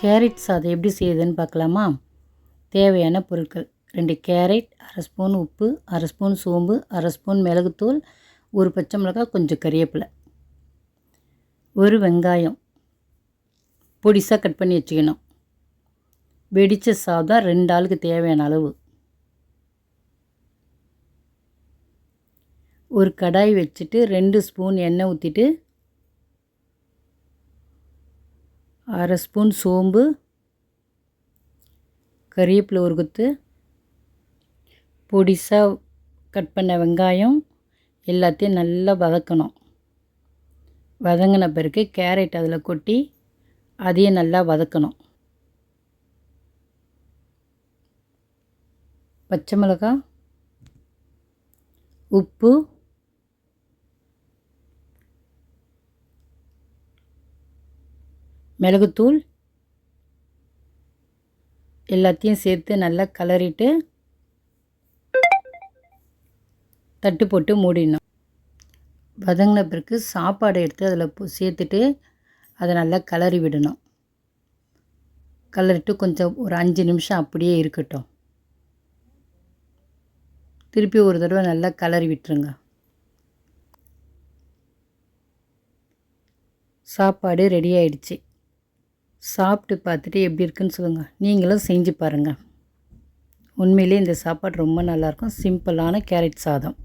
Carrot சாதம் எப்படி செய்யுதுன்னு பார்க்கலாமா? தேவையான பொருட்கள். ரெண்டு கேரட் அரை ஸ்பூன் உப்பு அரை ஸ்பூன் சோம்பு அரை ஸ்பூன் மிளகுத்தூள் ஒரு பச்சை மிளகாய் கொஞ்சம் கறிவேப்பிலை. ஒரு வெங்காயம் பொடிசாக கட் பண்ணி வச்சுக்கணும். வெடித்த சாதம் ரெண்டு ஆளுக்கு தேவையான அளவு. ஒரு கடாய் வச்சுட்டு ரெண்டு ஸ்பூன் எண்ணெய் ஊற்றிட்டு அரை ஸ்பூன் சோம்பு கறிவேப்பிலை ஒரு குத்து பொடிசாக கட் பண்ண வெங்காயம் எல்லாத்தையும் நல்லா வதக்கணும். வதங்கின பிறகு கேரட் அதில் கொட்டி அதையும் நல்லா வதக்கணும். பச்சை மிளகாய் உப்பு மிளகுத்தூள் எல்லாத்தையும் சேர்த்து நல்லா கலரிட்டு தட்டு போட்டு மூடிடணும். வதங்கின பிறகு சாப்பாடு எடுத்து அதில் சேர்த்துட்டு அதை நல்லா கலரி விடணும். கலரிட்டு கொஞ்சம் ஒரு அஞ்சு நிமிஷம் அப்படியே இருக்கட்டும். திருப்பி ஒரு தடவை நல்லா கலரி விட்டுருங்க. சாப்பாடு ரெடி ஆயிடுச்சு. சாப்பிட்டு பார்த்துட்டு எப்படி இருக்குன்னு சொல்லுங்கள் நீங்களும் செஞ்சு பாருங்கள் உண்மையிலே இந்த சாப்பாடு ரொம்ப நல்லாயிருக்கும் சிம்பிளான கேரட் சாதம்.